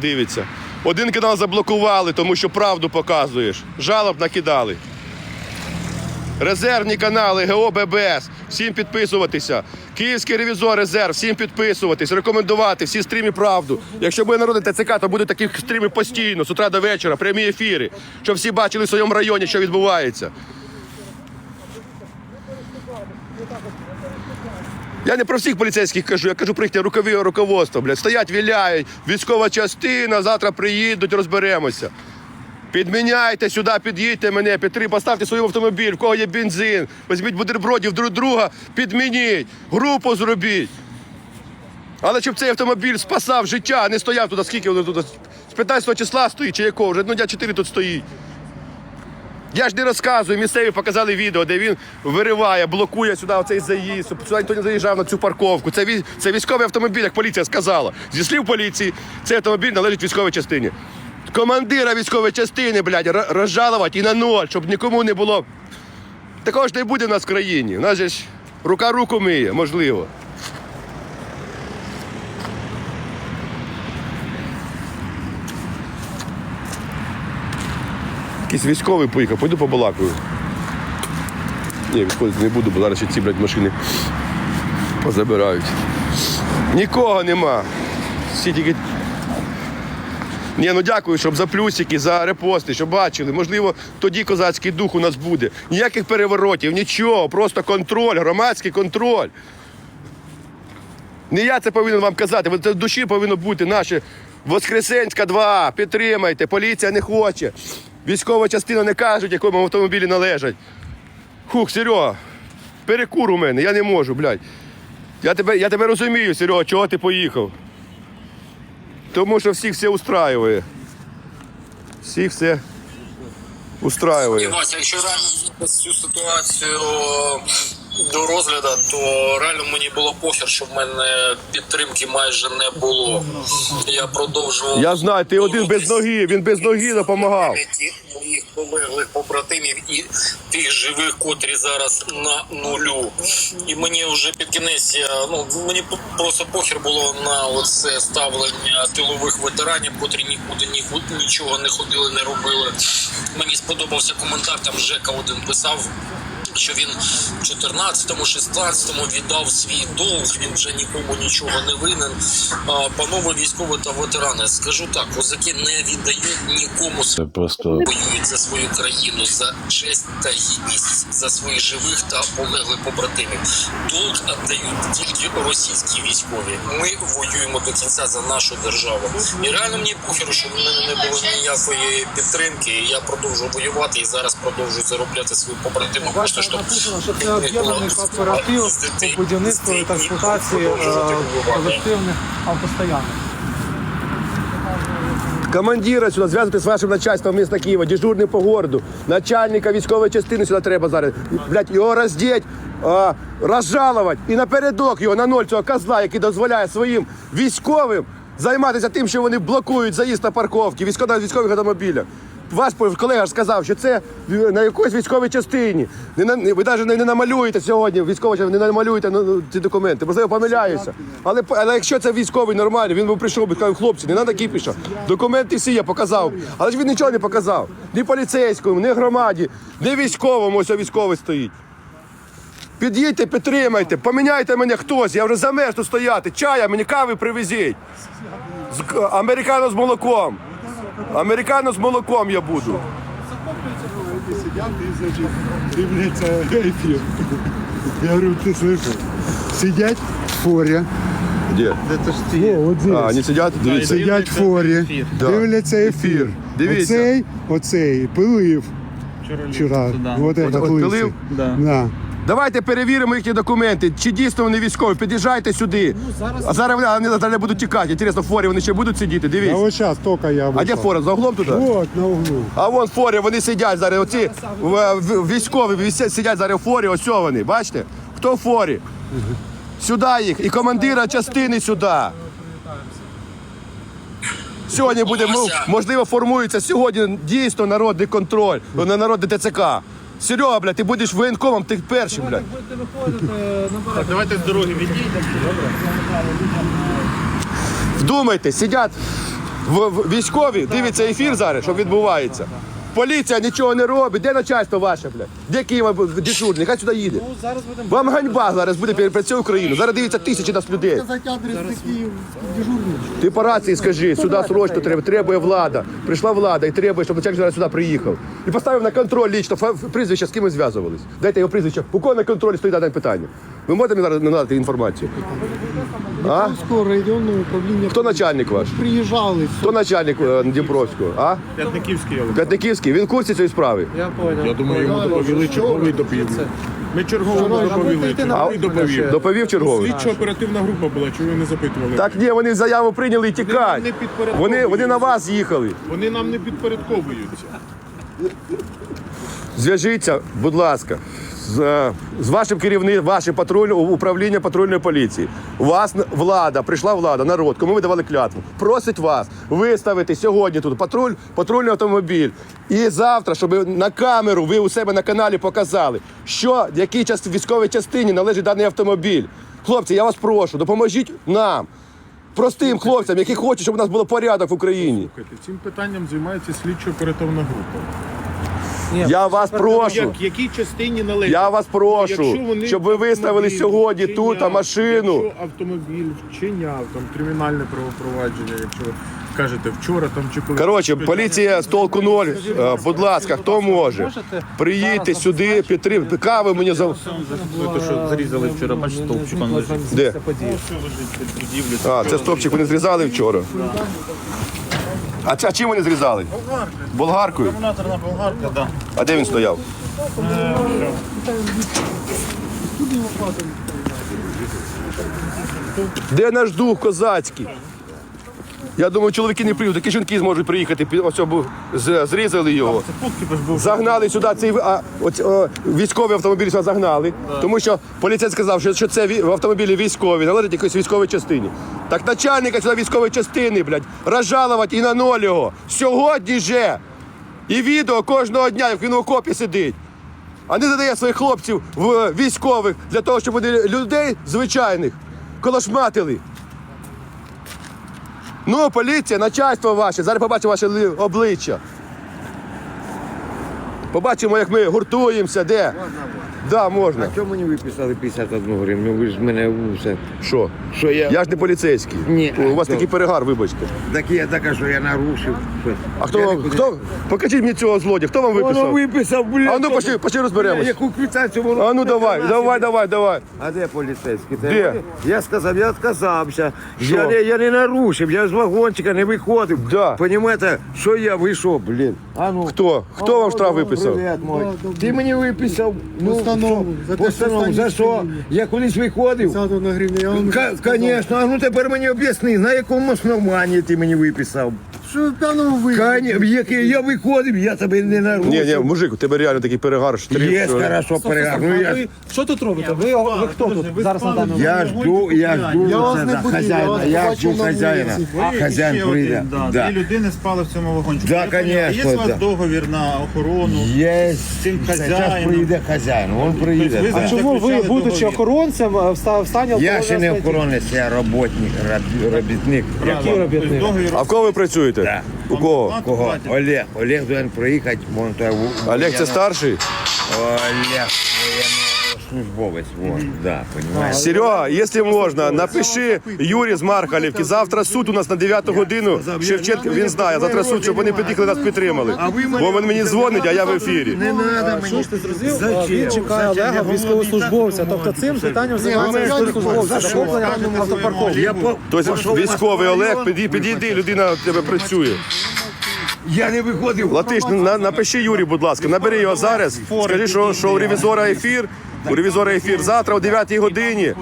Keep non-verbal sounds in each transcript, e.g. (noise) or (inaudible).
дивиться. Один канал заблокували, тому що правду показуєш. Жалоб накидали. Резервні канали ГО ББС. Всім підписуватися. Київський ревізор резерв, всім підписуватись, рекомендувати, всі стріми правду. Якщо буде народний ТЦК, то будуть такі стріми постійно, з утра до вечора, прямі ефіри, щоб всі бачили в своєму районі, що відбувається. Я не про всіх поліцейських кажу, я кажу про їхнє рукове руководство. Блядь. Стоять, віляють, військова частина, завтра приїдуть, розберемося. Підміняйте сюди, під'їдьте мене, підтри, поставте свій автомобіль, в кого є бензин, візьміть бутербродів друг друга, підмініть, групу зробіть. Але щоб цей автомобіль спасав життя, а не стояв туди, скільки воно тут? З 15 числа стоїть чи якого? Вже ну, дня 4 тут стоїть. Я ж не розказую, місцеві показали відео, де він вириває, блокує сюди оцей заїзд, сюди ніхто не заїжджав на цю парковку. Це, вій- це військовий автомобіль, як поліція сказала. Зі слів поліції, цей автомобіль належить військовій частині. Командира військової частини, блядь, ро- розжалувати і на ноль, щоб нікому не було. Такого ж не буде в нас в країні. У нас ж рука руку миє, можливо. Якийсь військовий поїхав, пойду побалакаю. Ні, відходити не буду, бо зараз ще ці, блядь, машини позабирають. Нікого нема. Всі тільки. Ні, ну дякую, щоб за плюсики, за репости, щоб бачили. Можливо, тоді козацький дух у нас буде. Ніяких переворотів, нічого, просто контроль, громадський контроль. Не я це повинен вам казати, це в душі повинно бути наше Воскресенська 2, підтримайте, поліція не хоче. Військова частина не кажуть, якому автомобілі належать. Хух, Серега, перекур у мене, я не можу, блядь. Я тебе, я тебе розумію, Серега, чого ти поїхав. Тому що всіх все устраює. Всіх все устраює. Вася, якщо реально цю ситуацію до розгляду, то реально мені було похер, що в мене підтримки майже не було. Я продовжував. Я знаю, ти один без ноги, він без ноги допомагав. Моїх полеглих побратимів і тих живих, котрі зараз на нулю. І мені вже під кінець я, ну мені просто похер було на оце ставлення тилових ветеранів, котрі нікуди нікуди нічого не ходили, не робили. Мені сподобався коментар. Там Жека один писав. Що він в 14-му, 16-му віддав свій долг, він вже нікому нічого не винен. А, панове військові та ветерани, скажу так, козаки не віддають нікому Це просто воюють за свою країну, за честь та гідність, за своїх живих та полеглих побратимів. Долг віддають тільки російські військові. Ми воюємо до кінця за нашу державу. І реально мені похеру, що в мене не було ніякої підтримки. І я продовжую воювати і зараз продовжую заробляти свої побратимам. Кошти, щоб Написано, що це об'єднаний кооператив по будівництву та експлуатації е, колективних автостоянок. Командира сюди зв'язувати з вашим начальством міста Києва, дежурний по городу, начальника військової частини сюди треба зараз. Блять, його роздіть, а, розжалувати і напередок його на ноль цього козла, який дозволяє своїм військовим займатися тим, що вони блокують заїзд на парковки, військо- на військових автомобілях. Ваш колега ж сказав, що це на якоїсь військовій частині. Не на, ви навіть не, намалюєте сьогодні, військова частина, не намалюєте ну, ці документи. Можливо, помиляюся. Але, але якщо це військовий нормальний, він би прийшов би сказав, хлопці, не треба кіпіша. Документи всі я показав. Але ж він нічого не показав. Ні поліцейському, ні громаді, ні військовому, ось військовий стоїть. Під'їдьте, підтримайте, поміняйте мене хтось, я вже замерз тут стояти. Чая, мені кави привезіть. З, американо з молоком. Американо з молоком я буду. сидят и, значит, дивляться эфир. Я говорю, ты слышал? Сидят в форе. Де? О, от здесь. А, вони сидять? Дивіться. Сидять в форі, Да. дивляться ефір. Дивіться. Оцей, оцей пилив вчора. Вот От- этот от лисий. пилив? Да. Да. Давайте перевіримо їхні документи, чи дійсно вони військові. Під'їжджайте сюди. А зараз вони, вони далі будуть тікати. Інтересно, в форі вони ще будуть сидіти. А Дивіться. вот сейчас только я А де вышел. фора? За углом туди? Вот, на углу. А вон в форі, вони сидять зараз. Оці в- в- військові сидять зараз в форі, ось вони. Бачите? Хто в форі? Сюди їх. І командира частини сюди. Сьогодні буде, ну, можливо, формується сьогодні дійсно народний контроль, на народний ТЦК. Серега, бля, ти будеш воєнкомом, ти першим, бля. Будете виходити, набирати. Давайте з дороги відійдемо. Вдумайте, сидять В, в військові дивіться ефір зараз, що відбувається. Поліція нічого не робить. Де начальство ваше, блядь? Де Києва дежурний? Хай сюди їде. Ну, зараз будемо Вам ганьба зараз буде перед перед всю Україну. Зараз дивиться тисячі нас людей. Сказати адрес такий дежурний. Ти по рації скажи, сюди срочно треба, требує влада. Прийшла влада і требує, щоб начальник зараз сюди приїхав. І поставив на контроль лічно прізвище, з ким ви зв'язувались. Дайте його прізвище. У кого на контролі стоїть дане питання? Ви можете мені зараз надати інформацію? А? Дніпровського районного управління. Хто начальник ваш? Приїжджали. Хто начальник е, Дніпровського? А? П'ятниківський я П'ятниківський? Він в курсі цієї справи? Я понял. Я думаю, йому доповіли, черговий доповів. Ми черговому доповіли, черговий доповів. Доповів черговий? Слідчо оперативна група була, чого ви не запитували? Так ні, вони заяву прийняли і тікають. не підпорядковуються. Вони, вони на вас їхали. Вони нам не підпорядковуються. Зв'яжіться, будь ласка, з, з вашим керівником, вашим патруль, управління патрульної поліції. У вас влада, прийшла влада, народ, кому ви давали клятву. Просить вас виставити сьогодні тут патруль, патрульний автомобіль. І завтра, щоб на камеру ви у себе на каналі показали, що якій част, військовій частині належить даний автомобіль. Хлопці, я вас прошу, допоможіть нам. Простим хлопцям, які хочуть, щоб у нас було порядок в Україні. Слухайте, Цим питанням займається слідчо оперативна група. Ні, Я вас прошу. Як, якій частині належить? Я вас прошу, вони щоб ви виставили сьогодні тут вчиняв, машину. Якщо автомобіль вчиняв там кримінальне правопровадження, якщо ви кажете вчора там чи коли Коротше, поліція з толку ноль. Е, Будь ласка, хто може? Приїдьте сюди, підтримайте. Кави мені за. Те, що зрізали вчора, бачите, стовпчик он лежить. Де? А, це стопчик вони зрізали вчора. А а чим вони зрізали? Болгаркою. Акумуляторна болгарка, да. А де він стояв? Де наш дух козацький? Я думаю, чоловіки не приїдуть, такі жінки зможуть приїхати. пі- Ось бу- з- зрізали його. Загнали сюди цей а, оць, о, військовий автомобіль сюди загнали, тому що поліцейський сказав, що, що це ві- в автомобілі військові, належить якоїсь військовій частині. Так начальника сюди військової частини, блядь, розжалувати і на ноль його. Сьогодні же. І відео кожного дня, як він в окопі сидить. А не задає своїх хлопців в військових для того, щоб вони людей звичайних колошматили. Ну, поліція, начальство ваше, зараз побачимо ваше обличчя. Побачимо, як ми гуртуємося, де. Да, можна. А Чому мені виписали 51 гривню? Ви ж мене все. Що? Що я. Я ж не поліцейський. Ні. У вас Хто? такий перегар, вибачте. Так я така, що я нарушив. А хто вам? Хто? Покажіть мені цього злодія. Хто вам Воно виписав? виписав, блядь. А ну пошли, пошли розберемось. Яку квитанцію воно? А ну давай, давай, давай, давай. А де поліцейський? Це Де? вони? Я сказав, я відказався. Що? Я не, я не нарушив, я з вагончика не виходив. Да. Понімаєте, що я вийшов, блін. А ну. Хто? Хто вам штраф виписав? Привіт, мой. Ти мені виписав ну, Постанову. За те, що Постанову. За що? Я колись виходив. 50 на гривні. Я вам Ка- а ну тепер мені об'ясни, на якому основанні ти мені виписав? Що? Кані, який я виходив, я тебе не нарушив. Ні, ні, мужик, у тебе реально такий перегар, штрих. Є, що- хорошо, перегар. Ну, я, ви що тут робите? Ви, ви хто тут зараз на даному? я жду, я жду Я вас це, не да, будив, я хазяїна, вас я побачив жду на хазяїна. вулиці. Хазяїн ще прийде. один, да. Да. Дві людини спали в цьому вагончику. Да, Я поняв. конечно, Є у вас да. договір на охорону? Є, цим зараз хазяїном. прийде хазяїн, він приїде. Тобто ви да. Чому ви, Заключали будучи договір. охоронцем, в ста- в стані Я ще не охоронець, я роботник, раб- робітник. Який робітник? Тобто договір А в кого ви працюєте? Да. У кого? Кого? Олег. Олег повинен проїхати. вон той в- Олег це старший? Олег, воєннослужбовець, вон, да, понимаєш? Серега, якщо можна, напиши Юрі з Мархалівки. Завтра суд у нас на 9 годину. Шевченко, він знає. Завтра суд, щоб вони під'їхали нас підтримали. Бо він мені дзвонить, а я в ефірі. Не треба мені. ж ти зрозумів? Він чекає Олега, військовослужбовця. Тобто цим питанням займається військовослужбовця. Захоплення автопарковки. Тобто військовий Олег, підійди, людина в тебе працює. Я не виходив. Латиш, на- напиши Юрі, будь ласка, набери його зараз. Скажи, що, що у ревізора ефір. У ревізора ефір завтра о 9 годині, е,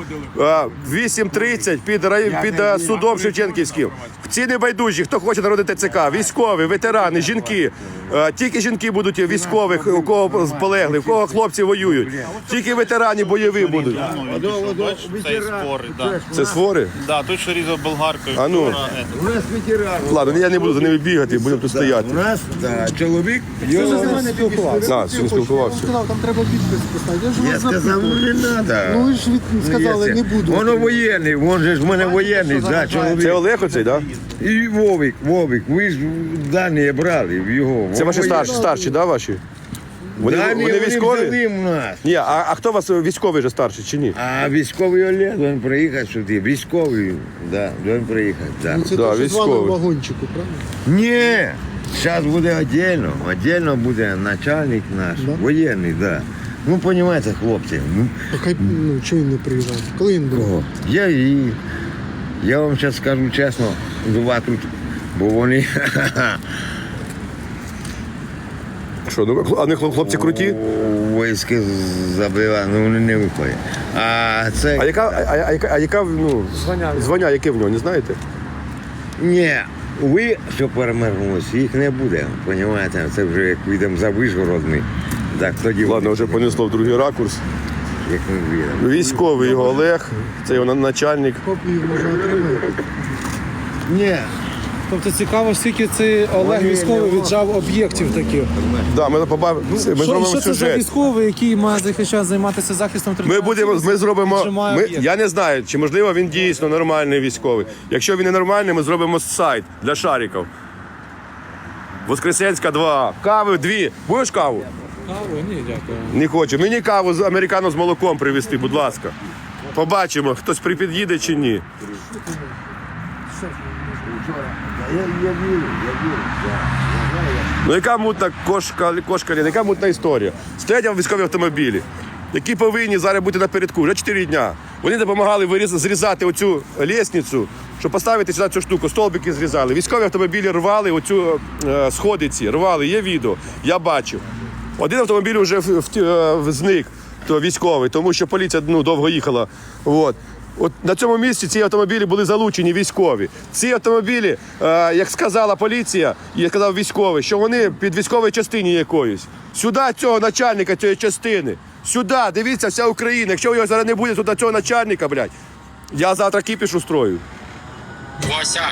в 8.30 під, рай- під е, судом Шевченківським. Ці небайдужі, хто хоче народити ЦК, військові, ветерани, жінки. Е, Тільки жінки будуть військових, у кого полегли, у кого хлопці воюють. Тільки ветерані бойові будуть. Цей спор, да. Це свори? Да, той, що різав болгаркою. А ну. е, У нас ветеран. Ладно, я не буду за ними бігати, будемо тут стояти. У нас чоловік. Ти вже з мене спілкувався. Спілкувався. Сказав, там треба підпис поставити. Сказав, ну не треба. Ну ви ж від... сказали, не буду. Воно воєнний, він же ж в мене воєнний, да, чоловік. Це Олег оцей, так? І Вовик, Вовик, ви ж дані брали в його. Це ваші старші, старші, да, ваші? Вони, Дані вони військові? взяли в нас. Ні, а, а хто у вас військовий же старший чи ні? А військовий Олег, він приїхав сюди. Військовий, да, він приїхав, да. Ну, це Да, те, що з вами військовий. в вагончику, правильно? Ні, зараз буде віддільно. Віддільно буде начальник наш, Да? воєнний, да. Ну, розумієте, хлопці, ну, А хай, ну, чого він не приїжджав? Коли він був? кого? Я і я вам зараз скажу чесно, два тут, бо вони (laughs) Що, ну, а не хлопці круті? військи забила, ну вони не виходять. А це А яка, а, а, яка, а яка ну, Звання. звання, яке в нього, не знаєте? ні, ви, що перемирнулися, їх не буде. Понімаєте, це вже як підемо за Вишгород ми. Так тоді Ладно, вже понесло в другий ракурс. як ми віримо. Військовий його Олег, це його начальник. Копію може отримати. Ні, Тобто цікаво, скільки цей Олег військовий віджав об'єктів таких. Да, ми, побав... ми Що, зробимо що це за сюжет. військовий, який має захищати, займатися захистом Ми територіальної будемо, ми цілісності, зробимо. віджимає Ми, об'єкт? я не знаю, чи можливо він дійсно нормальний військовий. Якщо він не нормальний, ми зробимо сайт для шариків. Воскресенська 2. Кави дві. Будеш каву? Каву? Ні, дякую. Не хочу. Мені каву з американо з молоком привезти, будь ласка. Побачимо, хтось припід'їде чи ні. Ну яка мутна кошка, кошка, яка мутна історія? Стоять військові автомобілі, які повинні зараз бути напередку вже 4 дня. Вони допомагали виріз, зрізати оцю лісницю, щоб поставити сюди цю штуку, столбики зрізали. Військові автомобілі рвали оцю е, сходиці, рвали, є відео, я бачив. Один автомобіль вже в, в, е, зник, то військовий, тому що поліція ну, довго їхала. От. От на цьому місці ці автомобілі були залучені військові. Ці автомобілі, е, як сказала поліція, як сказав військовий, що вони під військовою частині якоюсь. Сюди цього начальника цієї частини. Сюди, дивіться, вся Україна. Якщо його зараз не буде тут цього начальника, блядь, я завтра кіпіш устрою. Вася,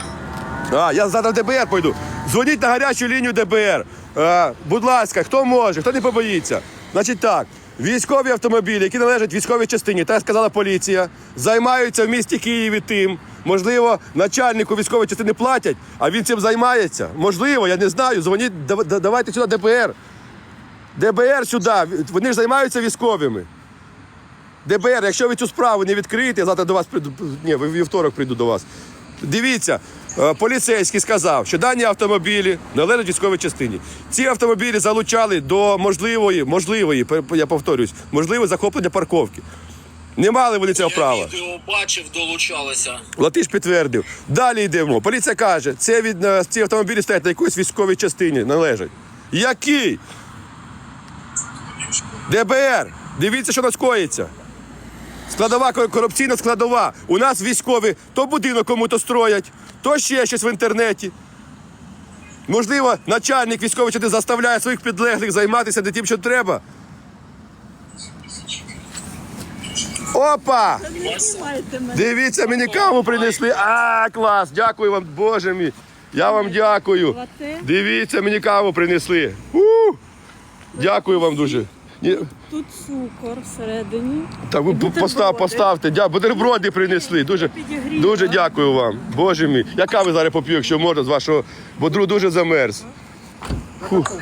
А, я завтра в ДБР пойду. Дзвоніть на гарячу лінію ДБР. Е, будь ласка, хто може, хто не побоїться. Значить так, військові автомобілі, які належать військовій частині, так сказала поліція, займаються в місті Києві тим. Можливо, начальнику військової частини платять, а він цим займається. Можливо, я не знаю. Дзвоніть, давайте сюди ДБР. ДБР сюди. Вони ж займаються військовими. ДБР, якщо ви цю справу не відкриєте, я завтра до вас прийду. Ні, вівторок прийду до вас. Дивіться, поліцейський сказав, що дані автомобілі належать військовій частині. Ці автомобілі залучали до можливої, можливої, я повторюсь, можливої захоплення парковки. Не мали вони цього я права. відео бачив, долучалися. Латиш підтвердив. Далі йдемо. Поліція каже, це від е, ці автомобілі стоять на якоїсь військовій частині належать. Який? ДБР. Дивіться, що нас коїться. Складова корупційна складова. У нас військові то будинок кому-то строять, то ще щось в інтернеті. Можливо, начальник військової частини заставляє своїх підлеглих займатися не тим, що треба. Опа! Дивіться, мені каву принесли. А, клас! Дякую вам, Боже мій. Я вам дякую. Дивіться, мені каву принесли. У! Дякую вам дуже. Ні, Тут цукор всередині. Так, ви бутерброди. постав, поставте. Дя, бутерброди принесли. Дуже, Підігріла. дуже дякую вам. Боже мій. Я кави зараз поп'ю, якщо можна, з вашого, бо друг дуже замерз. Фух.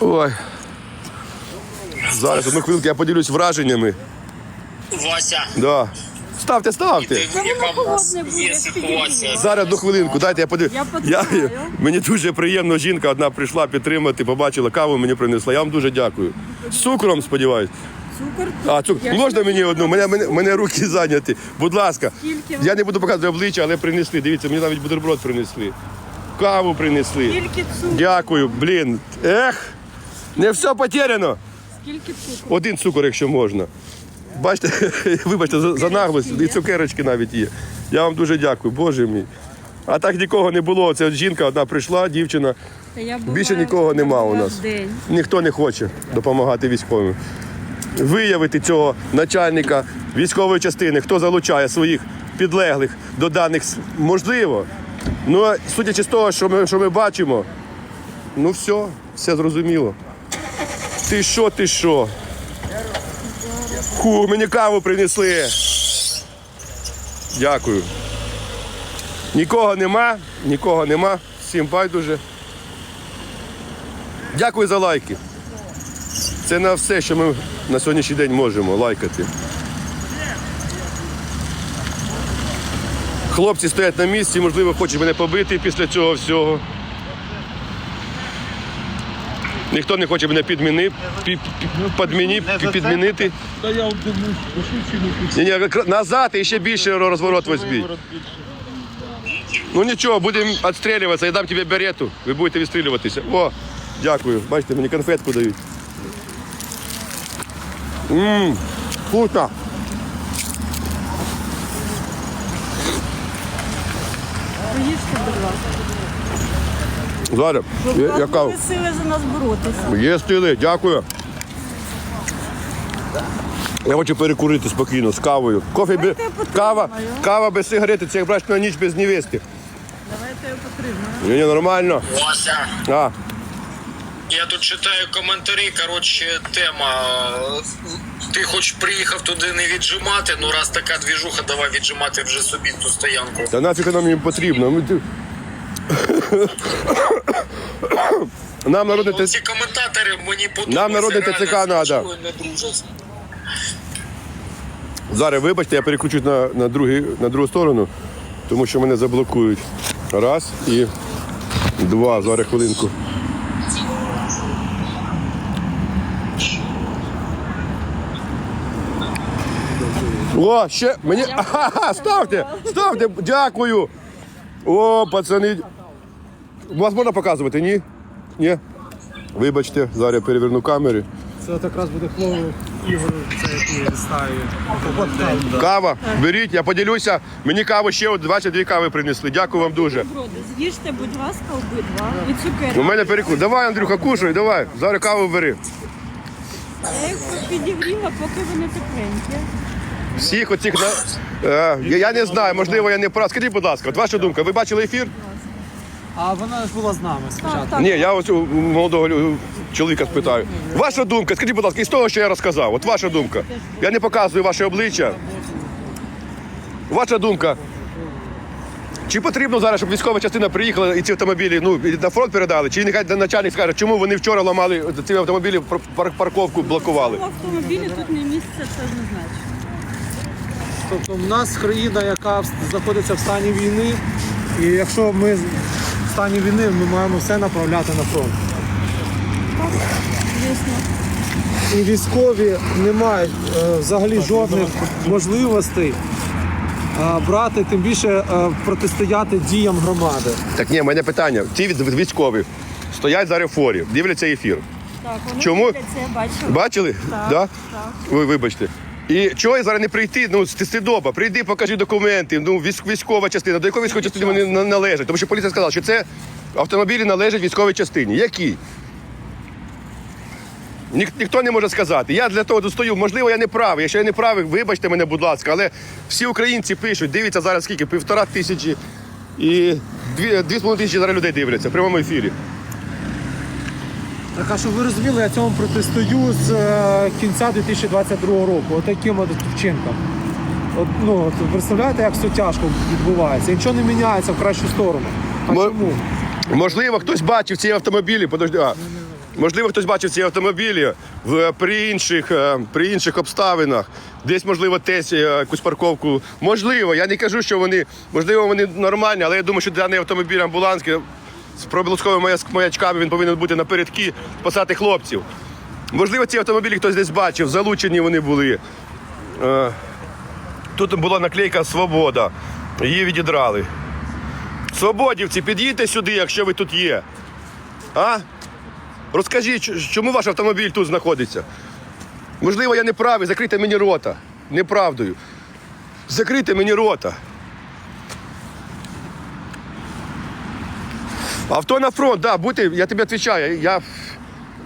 Ой. Зараз одну хвилинку я поділюсь враженнями. Вася, Да. Ставте, ставте. ти, яка в нас холодне буде, є ситуація. Зараз одну хвилинку, дайте я подивлюсь. Я потримаю. мені дуже приємно, жінка одна прийшла підтримати, побачила каву, мені принесла. Я вам дуже дякую. З цукром, сподіваюсь. Цукор. А, цукор. Я Можна мені одну? Мене, мене, мене руки зайняті. Будь ласка. Скільки вам? Я не буду показувати обличчя, але принесли. Дивіться, мені навіть бутерброд принесли. Каву принесли. Скільки цукру? Дякую, блін. Ех, не все потеряно. Скільки цукру? Один цукор, якщо можна. Бачите, (laughs) вибачте за, за наглость, і цукерочки навіть є. Я вам дуже дякую, Боже мій. А так нікого не було. Це от жінка одна прийшла, дівчина. Я Більше нікого нема у нас. Ніхто не хоче допомагати військовим. Виявити цього начальника військової частини, хто залучає своїх підлеглих до даних можливо. Ну, судячи з того, що ми, що ми бачимо, ну все, все зрозуміло. Ти що, ти що? Ху, мені каву принесли. Дякую. Нікого нема, нікого нема. Всім байдуже. Дякую за лайки. Це на все, що ми на сьогоднішній день можемо лайкати. Хлопці стоять на місці, можливо, хочуть мене побити після цього всього. Ніхто не хоче мене підміни, пі, пі- підміні, підмінити. Та я Ні, ні, назад і ще більше розворот возьміть. Ну нічого, будемо відстрілюватися, я дам тобі берету, ви будете відстрілюватися. О, дякую. Бачите, мені конфетку дають. Ммм, вкусно. Поїжте, будь ласка. Зараз, Щоб я, яка були сили за нас боротися. є стили, дякую. Я хочу перекурити спокійно з кавою. Кофе без Давайте я потримаю. кава, кава без сигарети, це як брати на ніч без невести. Давайте я потримаю. Ні, ні, нормально. Вася. А, Я тут читаю коментарі. Коротше, тема. Ти хоч приїхав туди не віджимати, ну раз така двіжуха, давай віджимати вже собі ту стоянку. та нафіг воно мені потрібно. Ми ти- (coughs) Нам народний те- Ці коментатори мені подобаються. Нам народний ТЦК дружать. Зараз вибачте, я переключусь на, на, другий, на другу сторону, тому що мене заблокують. Раз і два. Зараз хвилинку. О, ще мені. (laughs) Ага, ставте! Ставте! Дякую! О, пацани. Вас можна показувати, ні? Ні? Вибачте, зараз я переверну камери. Це от якраз буде хлопець Ігор, це який ставить. Кава, беріть, я поділюся. Мені каву ще от 22 кави принесли. Дякую вам дуже. З'їжте, будь ласка, обидва. І цукерки. У мене перекус. Давай, Андрюха, кушай, давай. Зараз каву бери. Я їх підігріла, поки вони тепленькі. Всіх оцих на. Е, я, я не знаю, можливо, я не прав. Скажіть, будь ласка, от ваша думка, ви бачили ефір? А вона ж була з нами спочатку. Так, так. Ні, я ось у молодого лю- чоловіка спитаю. Ваша думка, скажіть, будь ласка, із того, що я розказав, от ваша думка. Я не показую ваше обличчя. Ваша думка. Чи потрібно зараз, щоб військова частина приїхала і ці автомобілі ну, і на фронт передали? Чи нехай начальник скаже, чому вони вчора ламали ці автомобілі, пар- пар- парковку блокували? В автомобілі тут не місце, це однозначно. Тобто в нас країна, яка в- знаходиться в стані війни, і якщо ми стані війни, ми маємо все направляти на фронт. І військові не мають е, взагалі жодних можливостей е, брати, тим більше е, протистояти діям громади. Так ні, в мене питання. Ці від- військові стоять зараз в форі, дивляться ефір. Так, вони Чому? дивляться, я бачила. Бачили? Так, Да? так. Ви вибачте. І чого я зараз не прийти? Ну, стидоба, прийди, покажи документи. Ну, військ- військова частина. До якої військової частини вони на- належать? Тому що поліція сказала, що це автомобілі належать військовій частині. Які? Нік, ніхто не може сказати. Я для того достою. Можливо, я не правий. Якщо я не правий, вибачте мене, будь ласка. Але всі українці пишуть, дивіться зараз скільки, півтора тисячі і дві, дві з половиною тисячі зараз людей дивляться в прямому ефірі. Так, а щоб ви розуміли, я цьому протестую з е, кінця 2022 року. Отаким от вчинком. От, ну, от, представляєте, як все тяжко відбувається? І Нічого не міняється в кращу сторону. А Мо- чому? Можливо, хтось бачив ці автомобілі. Подожди, а, можливо, хтось бачив ці автомобілі в, при, інших, е, при інших обставинах. Десь, можливо, десь е, якусь парковку. Можливо, я не кажу, що вони, можливо, вони нормальні, але я думаю, що даний автомобіль амбуланський з проблисковими маячками він повинен бути напередки, спасати хлопців. Можливо, ці автомобілі хтось десь бачив, залучені вони були. Е, Тут була наклейка Свобода. Її відідрали. Свободівці, під'їдьте сюди, якщо ви тут є. А? Розкажіть, чому ваш автомобіль тут знаходиться? Можливо, я не правий, закрийте мені рота. Неправдою. Закрийте мені рота. Авто на фронт, да, бути, я тобі відповідаю, я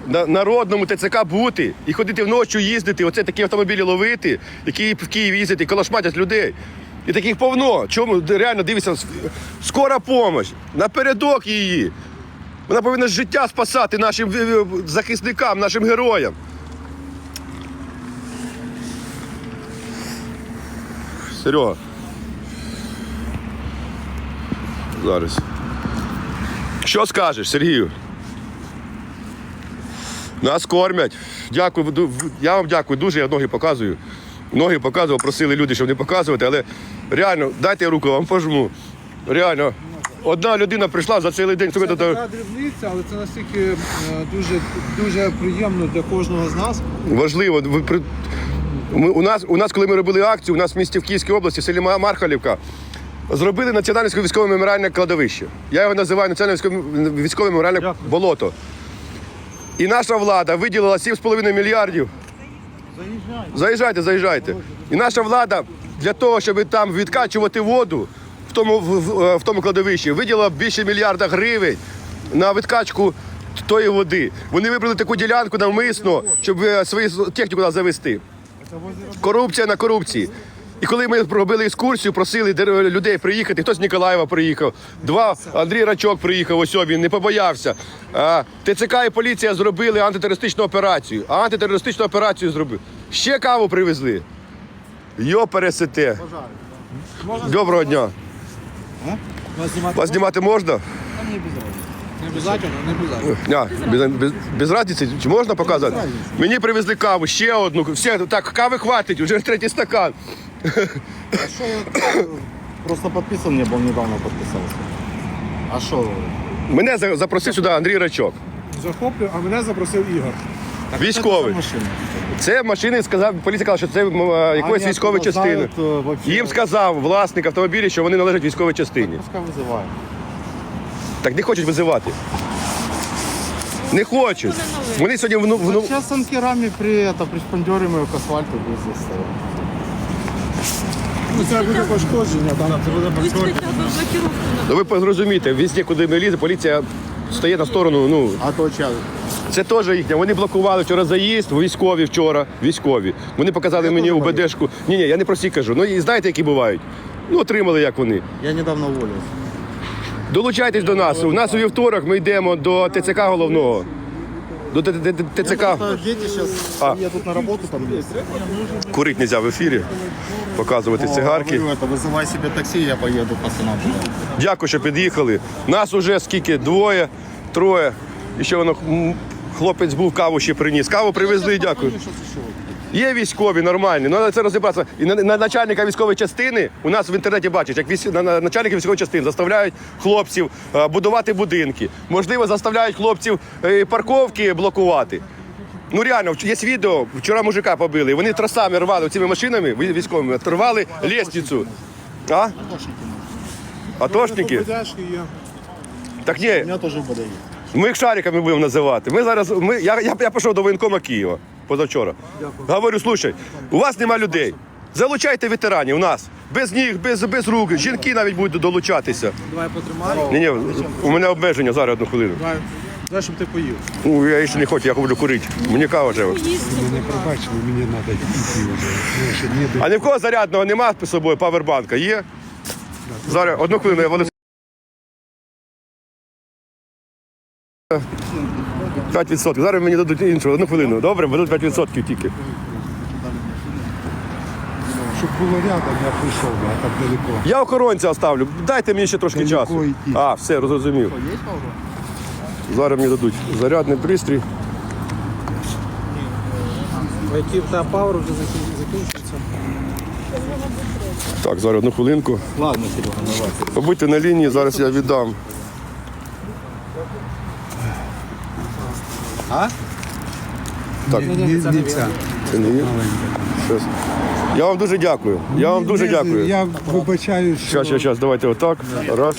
на народному ТЦК бути і ходити вночі їздити, оце такі автомобілі ловити, які в Київ їздять і колошматять людей. І таких повно. Чому реально дивиться, скора допомога, напередок її. Вона повинна життя спасати нашим захисникам, нашим героям. Серега. Зараз. Що скажеш, Сергію? Нас кормять. Дякую. Я вам дякую дуже, я ноги показую. Ноги показував, просили люди, щоб не показувати, але реально, дайте руку вам пожму. Реально. Одна людина прийшла за цілий день. Це така дрібниця, але це настільки е, дуже, дуже приємно для кожного з нас. важливо. Ми, у, нас, у нас, коли ми робили акцію, у нас в місті в Київській області, в селі Мархалівка, зробили національне військове меморіальне кладовище. Я його називаю національне військове- меморіальне болото. І наша влада виділила 7,5 мільярдів. Заїжджайте, заїжджайте. І наша влада для того, щоб там відкачувати воду в тому, в, в- в тому кладовищі, виділила більше мільярда гривень на відкачку тої води. Вони вибрали таку ділянку навмисно, щоб е, свою техніку завести. Корупція на корупції. І коли ми робили екскурсію, просили людей приїхати, хтось з Ніколаєва приїхав, два Андрій Рачок приїхав, ось він не побоявся. ТЦК і поліція зробили антитерористичну операцію. А антитерористичну операцію зробили. Ще каву привезли. Йо пересете. Доброго дня. Вас знімати можна? не обов'язково, не. А, без, без, без чи можна показати? Мені привезли каву, ще одну. Все, так, кави хватить, вже третій стакан. (coughs) Просто подписан не был, недавно подписался. А что? Мене за- запросив сюди Андрій Рачок. Захоплюю, а мене запросив Ігор. Військовий. машина? Це машини сказав, поліція сказала, що це м, е, якоїсь військової частини. Їм сказав власник автомобіля, що вони належать військовій частині. Пускай вызывают. Так не хочуть визивати. Не хочуть. Вони сьогодні вну, вну... Сейчас с анкерами при, это, приспондерим ее к асфальту будет здесь стоять. Ну, це буде пошкодження, там Пусть хоча б блокировку Ну, ви зрозумієте, везде, куди ми ліземо, поліція стає на сторону. Ну, А то сейчас. це теж їхня. Вони блокували вчора заїзд, військові вчора, військові. Вони показали мені УБДшку. Ні, ні, я не про всі кажу. Ну і знаєте, які бувають? Ну, отримали як вони. Я недавно уволился. Долучайтесь до нас. У нас у вівторок ми йдемо до ТЦК головного. До Т- Т- Т- ТЦК. Просто дети сейчас А. едут на работу там есть. Курить не можна в ефірі, показувати цигарки. Говорю, это, вызывай себе такси, я поеду пацанам. Дякую, що під'їхали. Нас уже скільки? Двоє, троє. І ще воно м, хлопець був каву ще приніс. Каву привезли, дякую. Є військові нормальні, ну але це розібратися. І на, на начальника військової частини у нас в інтернеті бачать, як військ, на, на, начальники військової частини заставляють хлопців е, будувати будинки. Можливо, заставляють хлопців е, парковки блокувати. Ну реально, є відео, вчора мужика побили. Вони тросами рвали цими машинами військовими, рвали лестницю. А? Атошники? Так ні, ми їх шариками будемо називати. Ми зараз, ми, я, я, я пішов до воєнкома Києва позавчора. Говорю, слушай, у вас нема людей. Залучайте ветеранів у нас. Без ніг, без, без рук. Жінки навіть будуть долучатися. Давай потримай. Ні, ні, у мене обмеження зараз одну хвилину. Давай, щоб ти поїв. Ну, я ще не хочу, я хочу курити. Мені кава треба. Мене пробачили, мені треба йти вже. Ну, не А ні в кого зарядного нема з собою, павербанка є? Зараз одну хвилину, я воду. 5%. Зараз мені дадуть іншу, одну хвилину. Добре, дадуть 5% тільки. Щоб було рядом, я прийшов, би, а так далеко. Я охоронця оставлю. Дайте мені ще трошки Далеко часу. йти. А, все, зрозумів. Зараз мені дадуть зарядний пристрій. В тебе пауер вже закін- закінчується. Так, зараз одну хвилинку. Ладно, Серега, давай. Побудьте на лінії, зараз я віддам. А? Так, Ні, ні, не ця. це не є. Щас. Я вам дуже дякую. Я вам дуже Ні, дякую. Я вибачаю, що Зараз, зараз, зараз, давайте отак. Раз.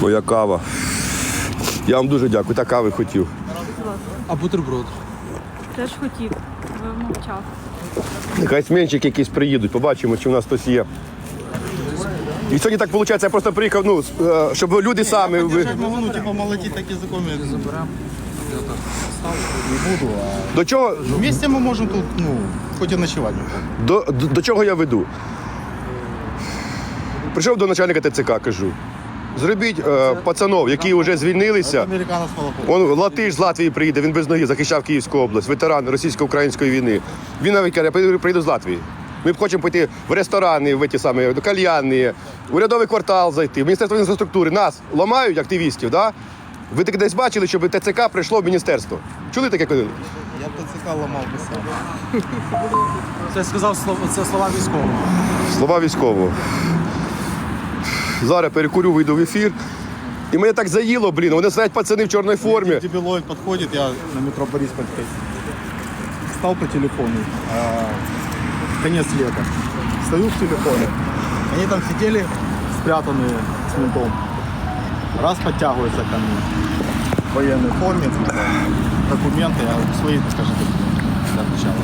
Моя кава. Я вам дуже дякую. Та кави хотів. А бутерброд? Теж хотів. Ви мовчав. Нехай сменщик якийсь приїдуть, побачимо, чи у нас хтось є. І сьогодні так виходить, я просто приїхав, ну, е, щоб люди самі. Держать могу, ну типа молотить так языком я. Не буду, а До чого, вместе мы можем тут, ну, хоть и ночевать. не помню. до, до, до чого я веду? Прийшов до начальника ТЦК, кажу. Зробіть е, пацанов, які вже звільнилися. Он Латиш з Латвії приїде, він без ноги захищав Київську область, ветеран російсько-української війни. Він навіть каже, «Я приїду з Латвії. Ми б хочемо піти в ресторани, в ті самі до кальянні, урядовий квартал зайти, в Міністерство інфраструктури. Нас ламають, активістів, да? Ви так десь бачили, щоб ТЦК прийшло в міністерство? Чули таке? коли? Я б ТЦК ломал бы сам. Це сказав це слова військового. Слова військового. Зараз перекурю, вийду в ефір. І мене так заїло, блін. Вони стоять пацани в чорній формі. Дебилоид подходит, я на метро Борисполь Стал по телефону. а, конец лета. Стою в телефоне. Они там сидели спрятанные с ментом. Раз подтягивается ко мне. В военной форме. типа, Документы, я говорю, свои, скажи, документы. Для начала.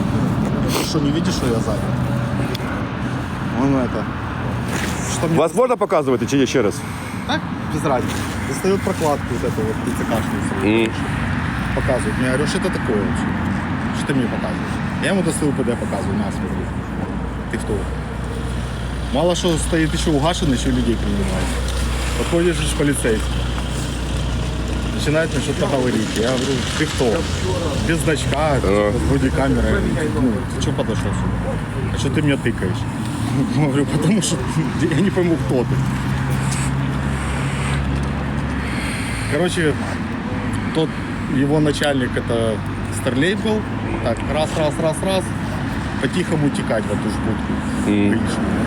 Ты что, не видишь, что я сзади? Он это... Что мне Вас можна показувати чи є ще раз? так, без разницы. Достает прокладку вот эту вот ТЦКшную. Показывает. Мне говорю, что это такое вообще? Что ты мне показываешь? Я ему достаю ПД показываю, на, смотри. Ты кто? Мало что стоит еще угашенный, еще и людей принимает. Подходишь же полицейский. Начинает мне что-то говорить. Я говорю, ты кто? Без значка, типа, с бодикамерой. Ну, ты что подошел сюда? А что ты меня тыкаешь? (laughs) Говорю, потому что я не пойму, кто ты. Короче, тот его начальник это Старлей был. Так, раз, раз, раз, раз. По-тихому утекать в эту жбутку. гаишную.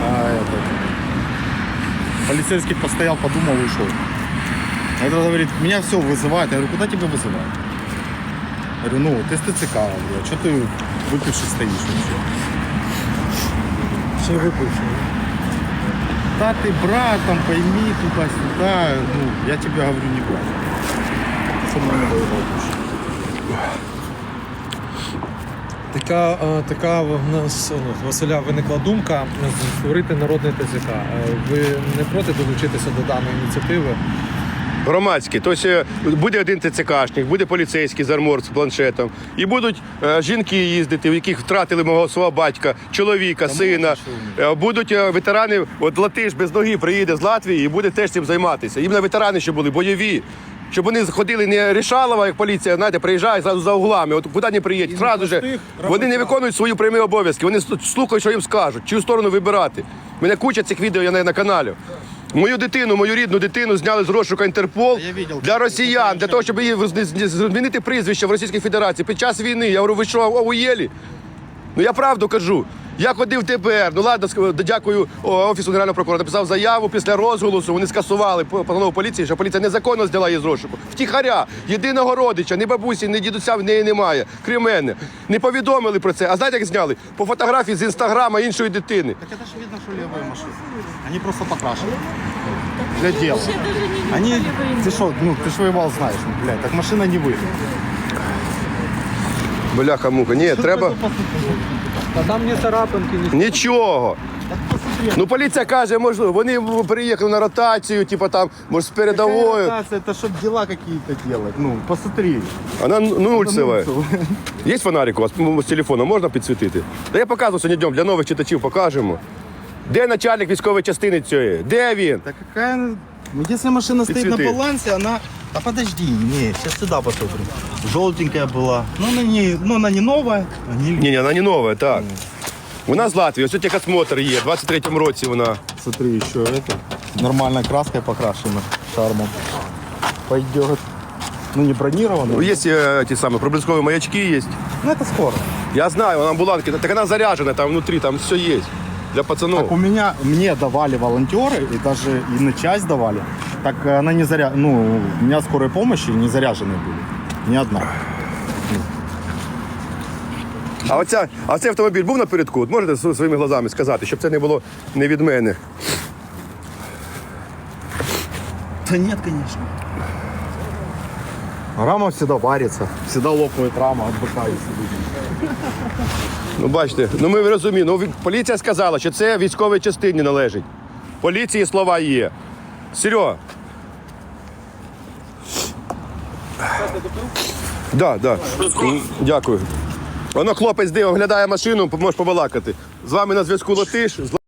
А этот полицейский постоял, подумал и ушел. Этот говорит, меня все вызывает. Я говорю, куда тебя вызывают? Я говорю, ну, ты с ТЦК. А что ты выпивший стоишь вообще? Ще й. Да ты брат, там пойми туда-сюда. Ну, я тебе говорю, не брат. Ты со мной не воевал больше. Така, е, така в нас ну, Василя виникла думка створити народне ТЦК. Е, Ви не проти долучитися до даної ініціативи? Громадські. Тобто е, буде один ТЦКшник, буде поліцейський з армор з планшетом. І будуть е, жінки їздити, в яких втратили мого свого батька, чоловіка, сина. Е, Будуть ветерани, от Латиш без ноги приїде з Латвії і буде теж цим займатися. Іменно ветерани, що були бойові. Щоб вони ходили не Рішалова, як поліція, знаєте, приїжджає зразу за углами. От куди не приїдуть, зразу же вони не виконують свої прямі обов'язки. Вони слухають, що їм скажуть, чию сторону вибирати. У мене куча цих відео я на, на каналі. Мою дитину, мою рідну дитину зняли з розшука Інтерпол Я для росіян, для того, щоб її змінити прізвище в Російській Федерації під час війни. Я говорю, ви що, уєлі? Ну я правду кажу. Я ходив в ТПР. Ну ладно, ск- дякую о, офісу генерального прокурора. Написав заяву після розголосу. Вони скасували по- постанову поліції, що поліція незаконно зняла її з розшуку. Втіхаря, єдиного родича, ні бабусі, ні дідуся в неї немає. Крім мене. Не повідомили про це. А знаєте, як зняли? По фотографії з інстаграма іншої дитини. Так это же видно, что левая машина. Они просто покрашены. Для дела. Ще даже не Они, їхали ты что, ну ты ж воевал, знаешь, ну, блядь, так машина не выйдет. Бляха муха. Ні, треба. Та там ні царапинки, ні Нічого. Ну поліція каже, можливо, вони приїхали на ротацію, типу там, може, з передовою. Какая это чтобы дела какие-то делать. Ну, посмотри. Вона нульцева. (laughs) Є фонарик у вас з телефону, можна підсвітити? Та я показую сьогодні днем, для нових читачів покажемо. Де начальник військової частини цієї? Де він? Да какая... Ну, Если машина стоит на цветы. балансе, она... А подожди, не, сейчас сюда посмотрим. Желтенькая была. Ну, она не, ну, она не новая. а не- Ні, ні, вона не нова, так. Вона з Латвії, ось тут техосмотр є, в 23-му році вона. Смотри, еще это. Нормальной краской покрашена. Шармом. Пойдет. Ну, не бронировано. Є е, ті самі проблискові маячки є. Ну, это скоро. Я знаю, вона амбулантки, так вона заряджена, там внутрі, там все є. Для пацанов. Так у меня, мне давали волонтеры, и даже и на часть давали. Так она не заря... Ну, у меня скорой помощи не заряженные были. Ни одна. А оця, а цей автомобіль був напередку? От можете зі своїми глазами сказати, щоб це не було не від мене. Да нет, конечно. Рама всегда варится. Всегда лопает рама от быка, если видно. Ну, бачите, ну ми розуміємо. Ну, поліція сказала, що це військовій частині належить. Поліції слова є. Серега. Да, да. Дякую. Воно хлопець де оглядає машину, можеш побалакати. З вами на зв'язку Латиш.